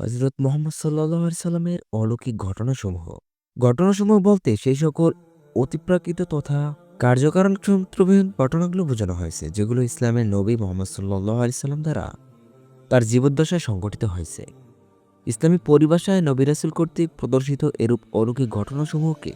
হজরত মোহাম্মদ সাল্লাহ সাল্লামের অলৌকিক ঘটনাসমূহ। ঘটনাসমূহ বলতে সেই সকল অতিপ্রাকৃত তথা কার্যকারণ সূত্রবিহীন ঘটনাগুলো বোঝানো হয়েছে, যেগুলো ইসলামের নবী মোহাম্মদ সাল্লাহ সাল্লাম দ্বারা তার জীবদ্দশায় সংঘটিত হয়েছে। ইসলামী পরিভাষায় নবী রাসুল কর্তৃক প্রদর্শিত এরূপ অলৌকিক ঘটনাসমূহকে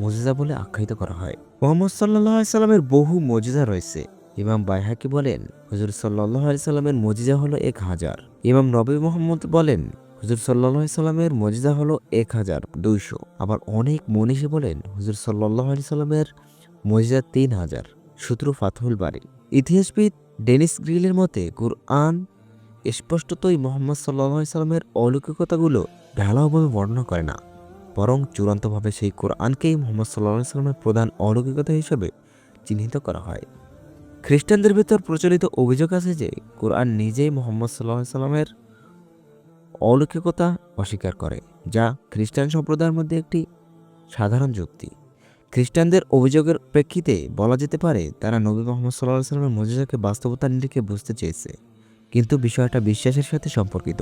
মজিজা বলে আখ্যায়িত করা হয়। মোহাম্মদ সাল্লাহ সাল্লামের বহু মজিজা রয়েছে। ইমাম বাইহাকি বলেন, হুজুর সাল্লাহ সাল্লামের মজিজা হলো এক হাজার। ইমাম নবী মোহাম্মদ বলেন, হুজুর সাল্লাহ সাল্লামের মজিজা হলো এক হাজার দুইশো। আবার অনেক মনীষী বলেন, হুজুর সাল্লাহ সাল্লামের মজিজা তিন হাজার। সূত্র ফাতহুল বাড়ি ইতিহাসবিদ ডেনিস গ্রিলের মতে, কুরআন স্পষ্টতই মোহাম্মদ সাল্লাহ সাল্লামের অলৌকিকতাগুলো ঢালাওভাবে বর্ণনা করে না। বরং চূড়ান্তভাবে সেই কোরআনকেই মোহাম্মদ সাল্লাহ সাল্লামের প্রধান অলৌকিকতা হিসেবে চিহ্নিত করা হয়। খ্রিস্টানদের ভেতর প্রচলিত অভিযোগ আছে যে কোরআন নিজেই মোহাম্মদ সাল্লাহ সাল্লামের অলৌকিকতা অস্বীকার করে, যা খ্রিস্টান সম্প্রদায়ের মধ্যে একটি সাধারণ যুক্তি। খ্রিস্টানদের অভিযোগের প্রেক্ষিতে বলা যেতে পারে, তারা নবী মোহাম্মদ সাল্লাহ সাল্লামের মজিজাকে বাস্তবতার নিরিখে বুঝতে চেয়েছে, কিন্তু বিষয়টা বিশ্বাসের সাথে সম্পর্কিত।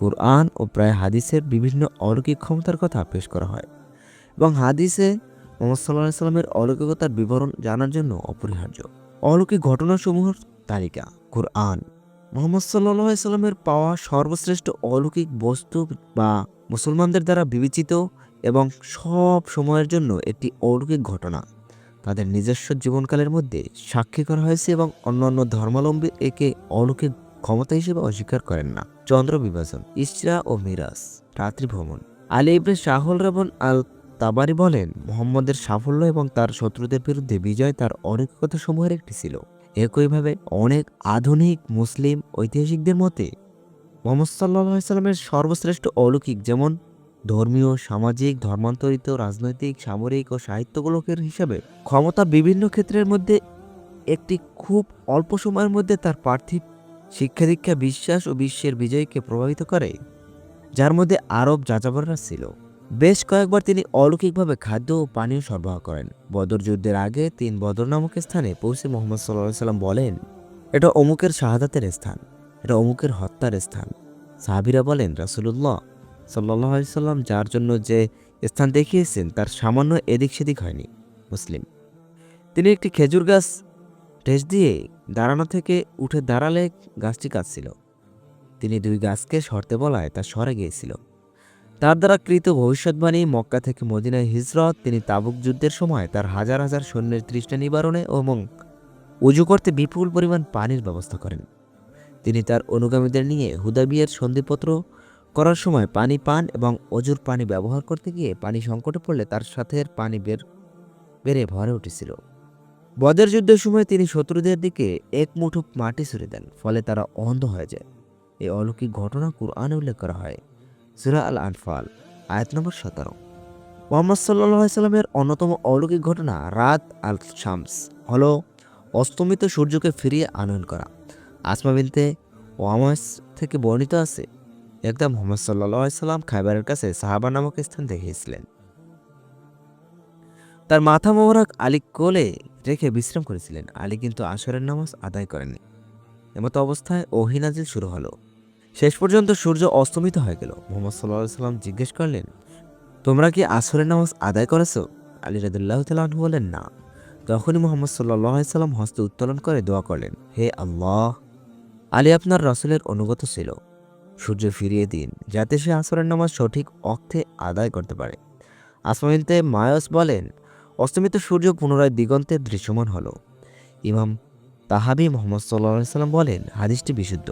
কোরআন ও প্রায় হাদিসের বিভিন্ন অলৌকিক ক্ষমতার কথা পেশ করা হয়, এবং হাদিসে মোহাম্মদ সাল্লাহ সাল্লামের অলৌকিকতার বিবরণ জানার জন্য অপরিহার্য। অলৌকিক ঘটনাসমূহের তালিকা কোরআন মোহাম্মদ সাল্লাহ সাল্লামের পাওয়া সর্বশ্রেষ্ঠ অলৌকিক বস্তু বা মুসলমানদের দ্বারা বিবেচিত এবং সব সময়ের জন্য একটি অলৌকিক ঘটনা। তাদের নিজস্ব জীবনকালের মধ্যে সাক্ষী করা হয়েছে এবং অন্যান্য ধর্মাবলম্বী একে অলৌকিক ক্ষমতা হিসেবে অস্বীকার করেন না। চন্দ্র বিভাজন, ইসরা ও মিরাজ রাত্রি ভ্রমণ আলী ইবনে শাহুল রাবন আল তাবারি বলেন, মোহাম্মদের সাফল্য এবং তার শত্রুদের বিরুদ্ধে বিজয় তার অলৌকিকতা সমূহের একটি ছিল। একইভাবে অনেক আধুনিক মুসলিম ঐতিহাসিকদের মতে, মোহাম্মদ সাল্লাহ সাল্লামের সর্বশ্রেষ্ঠ অলৌকিক যেমন ধর্মীয়, সামাজিক, ধর্মান্তরিত, রাজনৈতিক, সামরিক ও সাহিত্যগুলোকের হিসাবে ক্ষমতা বিভিন্ন ক্ষেত্রের মধ্যে একটি খুব অল্প সময়ের মধ্যে তার পার্থিব শিক্ষা দীক্ষা বিশ্বাস ও বিশ্বের বিজয়কে প্রভাবিত করে, যার মধ্যে আরব যাযাবররা ছিল। বেশ কয়েকবার তিনি অলৌকিকভাবে খাদ্য ও পানীয় সরবরাহ করেন। বদর যুদ্ধের আগে তিন বদর নামক স্থানে পৌঁছে মোহাম্মদ সাল্লাহ সাল্লাম বলেন, এটা অমুকের শাহাদাতের স্থান, এটা অমুকের হত্যার স্থান। সাহাবিরা বলেন, রাসুলুল্লাহ সাল্লাহ সাল্লাম যার জন্য যে স্থান দেখিয়েছেন, তার সামান্য এদিক সেদিক হয়নি, মুসলিম। তিনি একটি খেজুর গাছ ঠেস দিয়ে দাঁড়ানো থেকে উঠে দাঁড়ালে গাছটি কাঁদছিল। তিনি দুই গাছকে সরতে বলায় তা সরে গিয়েছিল। তার দ্বারা কৃত ভবিষ্যৎবাণী মক্কা থেকে মদিনায় হিজরত, তিনি তাবুক যুদ্ধের সময় তার হাজার হাজার সৈন্যের তৃষ্ণা নিবারণে এবং উজু করতে বিপুল পরিমাণ পানির ব্যবস্থা করেন। তিনি তার অনুগামীদের নিয়ে হুদাবিয়ার সন্ধিপত্র করার সময় পানি পান এবং অজুর পানি ব্যবহার করতে গিয়ে পানি সংকটে পড়লে তার সাথে পানি বের, বেড়ে ভরে উঠেছিল। বদের যুদ্ধের সময় তিনি শত্রুদের দিকে এক মুঠো মাটি ছুড়ে দেন, ফলে তারা অন্ধ হয়ে যায়। এই অলৌকিক ঘটনা কুরআনে উল্লেখ করা হয়। সুরা আল আনফাল আয়াত নম্বর সতেরো। মোহাম্মদ সাল্লাহ সাল্লামের অন্যতম অলৌকিক ঘটনা রাত আল শামস হল অস্তমিত সূর্যকে ফিরিয়ে আনয়ন করা। আসমা বিনতে ওয়ামাস থেকে বর্ণিত আছে একদম মোহাম্মদ সাল্লাহ সাল্লাম খাইবারের কাছে সাহাবা নামক স্থান দেখিয়েছিলেন। তার মাথা মোবারক আলী কোলে রেখে বিশ্রাম করেছিলেন। আলী কিন্তু আসরের নামাজ আদায় করেননি। এমতো অবস্থায় ওহিনাজিল শুরু হলো। শেষ পর্যন্ত সূর্য অস্তমিত হয়ে গেল। মোহাম্মদ সাল্লাহ সাল্লাম জিজ্ঞেস করলেন, তোমরা কি আসরের নামাজ আদায় করেছ? আলী রাদুল্লাহ তালু বলেন না। তখনই মোহাম্মদ সাল্লাহ সাল্লাম হস্ত উত্তোলন করে দোয়া করলেন, হে আল্লাহ, আলী আপনার রসুলের অনুগত ছিল। সূর্য ফিরিয়ে দিন, যাতে সে আসরের নামাজ সঠিক অর্থে আদায় করতে পারে। আসমানিতে মায়স বলেন, অস্তমিত সূর্য পুনরায় দিগন্তে দৃশ্যমান হলো। ইমাম তাহাবি মোহাম্মদ সাল্লাহ সাল্লাম বলেন, হাদিসটি বিশুদ্ধ।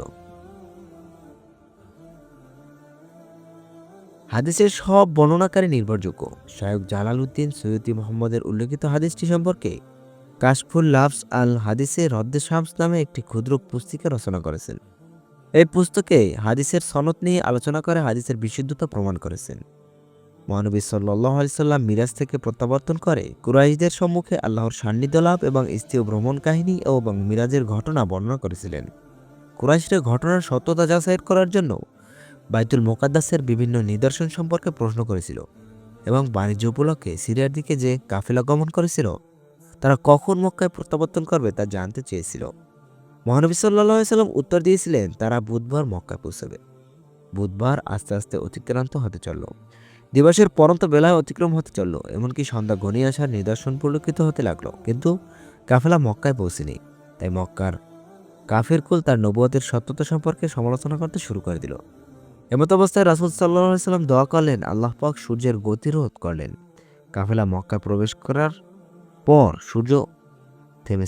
হাদিসের সব বর্ণনাকারী নির্ভরযোগ্য। শায়ক জালাল উদ্দিন সৈয়দি মোহাম্মদের উল্লেখিত হাদিসটি সম্পর্কে কাশফুল লাভস আল হাদিসে রদ্দে শামস নামে একটি ক্ষুদ্র পুস্তিকা রচনা করেছেন। এই পুস্তকে হাদিসের সনদ নিয়ে আলোচনা করে হাদিসের বিশুদ্ধতা প্রমাণ করেছেন। মহানবী সাল্লাহ সাল্লাম মিরাজ থেকে প্রত্যাবর্তন করে কুরাইশদের সম্মুখে আল্লাহর সান্নিধ্য লাভ এবং স্ত্রীয় ভ্রমণ কাহিনী এবং মিরাজের ঘটনা বর্ণনা করেছিলেন। কুরাইশরা ঘটনার সত্যতা যাচাই করার জন্য বাইতুল মোকাদ্দাসের বিভিন্ন নিদর্শন সম্পর্কে প্রশ্ন করেছিল এবং বাণিজ্য উপলক্ষে সিরিয়ার দিকে যে কাফেলা গমন করেছিল, তারা কখন মক্কায় প্রত্যাবর্তন করবে তা জানতে চেয়েছিল। মহানবী সাল্লাহ সাল্লাম উত্তর দিয়েছিলেন, তারা বুধবার মক্কায় পৌঁছবে। বুধবার আস্তে আস্তে অতিক্রান্ত হতে চলল। দিবসের পরন্ত বেলায় অতিক্রম হতে চলল, এমনকি সন্ধ্যা ঘনিয়ে আসার নিদর্শন পরিলক্ষিত হতে লাগল, কিন্তু কাফেলা মক্কায় পৌঁছেনি। তাই মক্কার কাফের কুল তার নবুয়তের সত্যতা সম্পর্কে সমালোচনা করতে শুরু করে দিল। এমত অবস্থায় রাসুল সাল্লাহ সাল্লাম দোয়া করলেন, আল্লাহ পাক সূর্যের গতিরোধ করলেন। কাফেলা মক্কা প্রবেশ করার পর সূর্য থেমেছে।